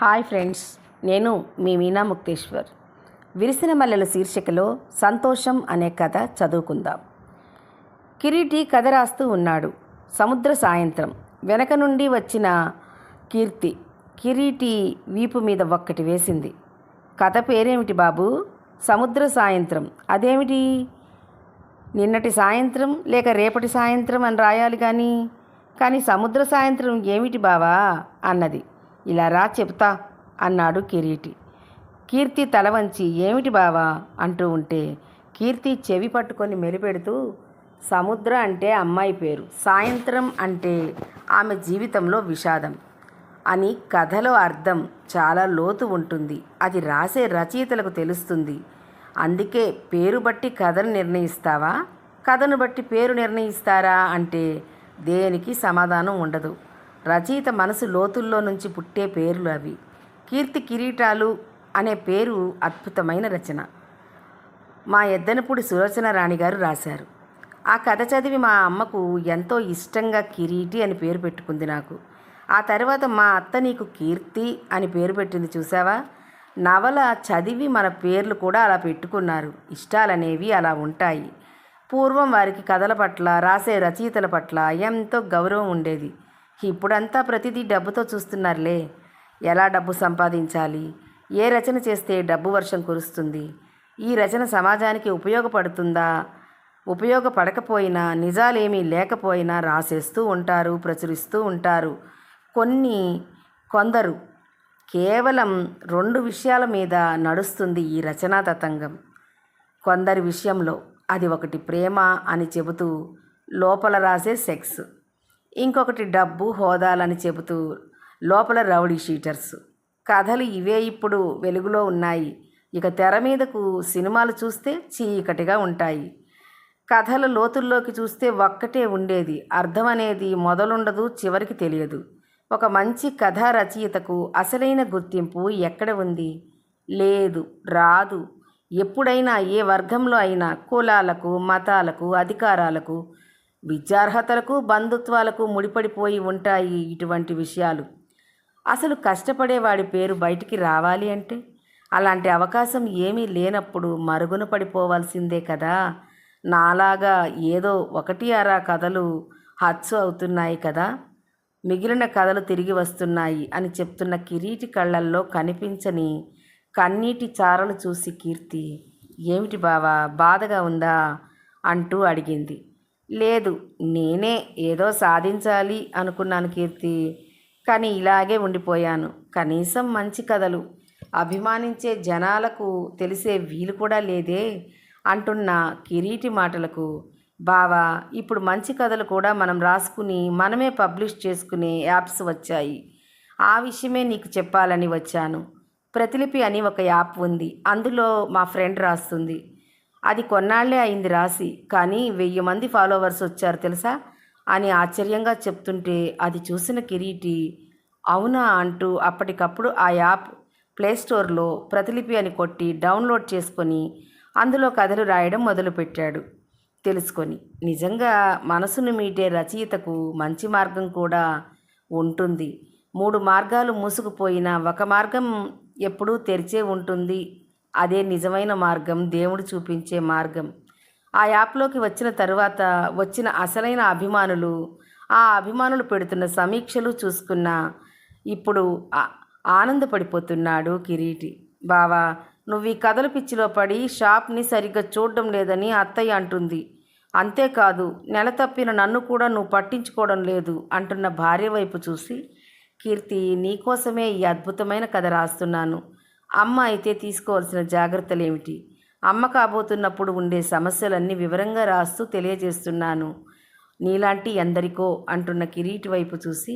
Hi friends నేను మీ మీనా ముక్తేశ్వర్. విరిసిన మల్లెల శీర్షికలో సంతోషం అనే కథ చదువుకుందాం. కిరీటి కథ రాస్తూ ఉన్నాడు సముద్ర సాయంత్రం. వెనక నుండి వచ్చిన కీర్తి కిరీటి వీపు మీద ఒక్కటి వేసింది. కథ పేరేమిటి బాబు? సముద్ర సాయంత్రం. అదేమిటి? నిన్నటి సాయంత్రం లేక రేపటి సాయంత్రం అని రాయాలి కానీ కానీ సముద్ర సాయంత్రం ఏమిటి బావా? అన్నది. ఇలా రా చెప్తా అన్నాడు కిరీటి. కీర్తి తల వంచి ఏమిటి బావా? అంటూ ఉంటే కీర్తి చెవి పట్టుకొని మెలిపెడుతూ సముద్ర అంటే అమ్మాయి పేరు సాయంత్రం అంటే ఆమె జీవితంలో విషాదం అని కథలో అర్థం చాలా లోతు ఉంటుంది. అది రాసే రచయితలకు తెలుస్తుంది. అందుకే పేరు బట్టి కథను నిర్ణయిస్తావా? కథను బట్టి పేరు నిర్ణయిస్తారా? అంటే దేనికి సమాధానం ఉండదు. రచయిత మనసు లోతుల్లో నుంచి పుట్టే పేర్లు అవి. కీర్తి కిరీటాలు అనే పేరు అద్భుతమైన రచన. మా ఎద్దనపూడి సులోచన రాణి గారు రాశారు. ఆ కథ చదివి మా అమ్మకు ఎంతో ఇష్టంగా కిరీటి అని పేరు పెట్టుకుంది నాకు. ఆ తర్వాత మా అత్త నీకు కీర్తి అని పేరు పెట్టింది చూసావా నవల చదివి మన పేర్లు కూడా అలా పెట్టుకున్నారు. ఇష్టాలనేవి అలా ఉంటాయి. పూర్వం వారికి కథల పట్ల రాసే రచయితల పట్ల ఎంతో గౌరవం ఉండేది. ఇప్పుడంతా ప్రతిదీ డబ్బుతో చూస్తున్నారులే. ఎలా డబ్బు సంపాదించాలి? ఏ రచన చేస్తే డబ్బు వర్షం కురుస్తుంది? ఈ రచన సమాజానికి ఉపయోగపడుతుందా? ఉపయోగపడకపోయినా నిజాలేమీ లేకపోయినా రాసేస్తూ ఉంటారు ప్రచురిస్తూ ఉంటారు. కొన్ని కొందరు కేవలం రెండు విషయాల మీద నడుస్తుంది ఈ రచనా తతంగం. కొందరి విషయంలో అది ఒకటి ప్రేమ అని చెబుతూ లోపల రాసే సెక్స్. ఇంకొకటి డబ్బు హోదాలని చెబుతూ లోపల రౌడీ షీటర్స్. కథలు ఇవే ఇప్పుడు వెలుగులో ఉన్నాయి. ఇక తెర మీదకు సినిమాలు చూస్తే చీకటిగా ఉంటాయి. కథల లోతుల్లోకి చూస్తే ఒక్కటే ఉండేది. అర్థం అనేది మొదలుండదు చివరికి తెలియదు. ఒక మంచి కథా రచయితకు అసలైన గుర్తింపు ఎక్కడ ఉంది? లేదు రాదు. ఎప్పుడైనా ఏ వర్గంలో అయినా కులాలకు మతాలకు అధికారాలకు విద్యార్హతలకు బంధుత్వాలకు ముడిపడిపోయి ఉంటాయి ఇటువంటి విషయాలు. అసలు కష్టపడేవాడి పేరు బయటికి రావాలి అంటే? అలాంటి అవకాశం ఏమీ లేనప్పుడు మరుగున పడిపోవాల్సిందే కదా? నాలాగా ఏదో ఒకటి అరా కథలు హత్సు అవుతున్నాయి కదా? మిగిలిన కథలు తిరిగి వస్తున్నాయి అని చెప్తున్న కిరీటి కళ్ళల్లో కనిపించని కన్నీటి చారలు చూసి కీర్తి ఏమిటి బావా బాధగా ఉందా? అంటూ అడిగింది. లేదు నేనే ఏదో సాధించాలి అనుకున్నాను కీర్తి. కానీ ఇలాగే ఉండిపోయాను. కనీసం మంచి కథలు అభిమానించే జనాలకు తెలిసే వీలు కూడా లేదే అంటున్న కిరీటి మాటలకు. బావా ఇప్పుడు మంచి కథలు కూడా మనం రాసుకుని మనమే పబ్లిష్ చేసుకునే యాప్స్ వచ్చాయి. ఆ విషయమే నీకు చెప్పాలని వచ్చాను. ప్రతిలిపి అని ఒక యాప్ ఉంది. అందులో మా ఫ్రెండ్ రాస్తుంది. అది కొన్నాళ్ళే అయింది రాసి. కానీ వెయ్యి మంది ఫాలోవర్స్ వచ్చారు తెలుసా? అని ఆశ్చర్యంగా చెప్తుంటే అది చూసిన కిరీటి అవునా అంటూ అప్పటికప్పుడు ఆ యాప్ ప్లేస్టోర్లో ప్రతిలిపి అని కొట్టి డౌన్లోడ్ చేసుకొని అందులో కథలు రాయడం మొదలుపెట్టాడు. తెలుసుకొని నిజంగా మనసును మీటే రచయితకు మంచి మార్గం కూడా ఉంటుంది. మూడు మార్గాలు మూసుకుపోయినా ఒక మార్గం ఎప్పుడూ తెరిచే ఉంటుంది. అదే నిజమైన మార్గం దేవుడు చూపించే మార్గం. ఆ యాప్లోకి వచ్చిన తరువాత వచ్చిన అసలైన అభిమానులు ఆ అభిమానులు పెడుతున్న సమీక్షలు చూసుకున్న ఇప్పుడు ఆనందపడిపోతున్నాడు కిరీటి. బావా నువ్వు ఈ కథల పిచ్చిలో పడి షాప్ని సరిగ్గా చూడడం లేదని అత్తయ్య అంటుంది. అంతేకాదు నెల తప్పిన నన్ను కూడా నువ్వు పట్టించుకోవడం లేదు అంటున్న భార్య వైపు చూసి కీర్తి నీకోసమే ఈ అద్భుతమైన కథ రాస్తున్నాను. అమ్మ అయితే తీసుకోవాల్సిన జాగ్రత్తలు ఏమిటి అమ్మ కాబోతున్నప్పుడు ఉండే సమస్యలన్నీ వివరంగా రాస్తూ తెలియజేస్తున్నాను. నీలాంటి ఎందరికో అంటున్న కిరీటి వైపు చూసి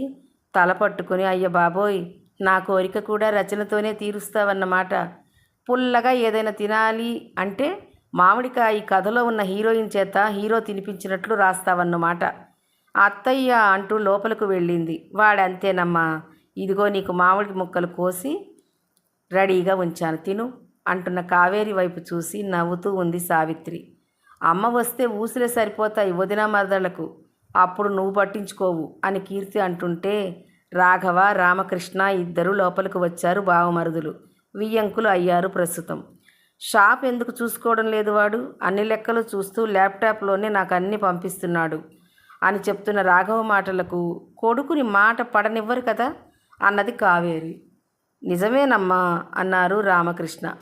తల పట్టుకుని అయ్య బాబోయ్ నా కోరిక కూడా రచనతోనే తీరుస్తావన్నమాట. పుల్లగా ఏదైనా తినాలి అంటే మామిడికాయ ఈ కథలో ఉన్న హీరోయిన్ చేత హీరో తినిపించినట్లు రాస్తావన్నమాట. అత్తయ్య అంటూ లోపలకు వెళ్ళింది. వాడంతేనమ్మా ఇదిగో నీకు మామిడి ముక్కలు కోసి రెడీగా ఉంచాను. తిను అంటున్న కావేరి వైపు చూసి నవ్వుతూ ఉంది సావిత్రి. అమ్మ వస్తే ఊసులే సరిపోతాయి వదిన మరదలకు. అప్పుడు నువ్వు పట్టించుకోవు అని కీర్తి అంటుంటే రాఘవ రామకృష్ణ ఇద్దరు లోపలికి వచ్చారు బావమరుదులు. వియ్యంకులు అయ్యారు ప్రస్తుతం. షాప్ ఎందుకు చూసుకోవడం లేదు వాడు? అన్ని లెక్కలు చూస్తూ ల్యాప్టాప్లోనే నాకు అన్ని పంపిస్తున్నాడు అని చెప్తున్న రాఘవ మాటలకు కొడుకుని మాట పడనివ్వరు కదా? అన్నది కావేరి. నిజమేనమ్మా అన్నారు రామకృష్ణ.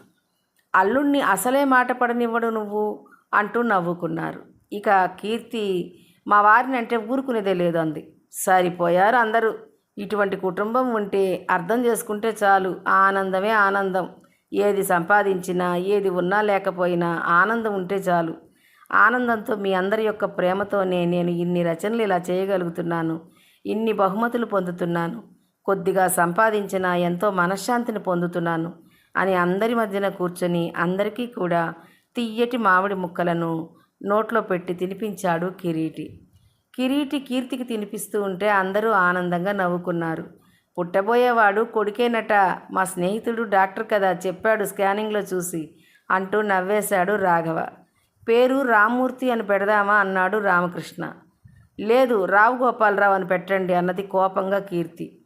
అల్లుణ్ణి అసలే మాట పడనివ్వడు నువ్వు అంటూ నవ్వుకున్నారు. ఇక కీర్తి మా వారిని అంటే ఊరుకునేదే లేదు అంది. సరిపోయారు అందరూ. ఇటువంటి కుటుంబం ఉంటే అర్థం చేసుకుంటే చాలు. ఆనందమే ఆనందం. ఏది సంపాదించినా ఏది ఉన్నా లేకపోయినా ఆనందం ఉంటే చాలు. ఆనందంతో మీ అందరి యొక్క ప్రేమతోనే నేను ఇన్ని రచనలు ఇలా చేయగలుగుతున్నాను. ఇన్ని బహుమతులు పొందుతున్నాను. కొద్దిగా సంపాదించిన ఎంతో మనశ్శాంతిని పొందుతున్నాను అని అందరి మధ్యన కూర్చొని అందరికీ కూడా తియ్యటి మామిడి ముక్కలను నోట్లో పెట్టి తినిపించాడు కిరీటి. కిరీటి కీర్తికి తినిపిస్తూ ఉంటే అందరూ ఆనందంగా నవ్వుకున్నారు. పుట్టబోయేవాడు కొడుకేనట మా స్నేహితుడు డాక్టర్ కదా చెప్పాడు స్కానింగ్లో చూసి అంటూ నవ్వేశాడు రాఘవ. పేరు రామ్మూర్తి అని పెడదామా అన్నాడు రామకృష్ణ. లేదు రావు గోపాలరావు అని పెట్టండి అన్నది కోపంగా కీర్తి.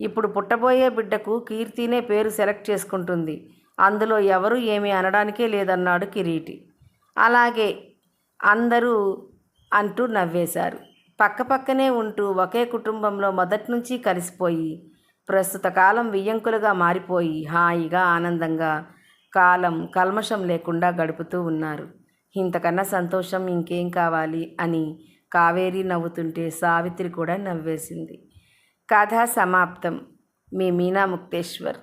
ఇప్పుడు పుట్టబోయే బిడ్డకు కీర్తినే పేరు సెలెక్ట్ చేసుకుంటుంది. అందులో ఎవరు ఏమీ అనడానికే లేదన్నాడు కిరీటి. అలాగే అందరూ అంటూ నవ్వేశారు. పక్కపక్కనే ఉంటూ ఒకే కుటుంబంలో మొదటి నుంచి కలిసిపోయి ప్రస్తుత కాలం వియ్యంకులుగా మారిపోయి హాయిగా ఆనందంగా కాలం కల్మషం లేకుండా గడుపుతూ ఉన్నారు. ఇంతకన్నా సంతోషం ఇంకేం కావాలి అని కావేరి నవ్వుతుంటే సావిత్రి కూడా నవ్వేసింది. కథ సమాప్తం మీ మీనా ముక్తేశ్వర్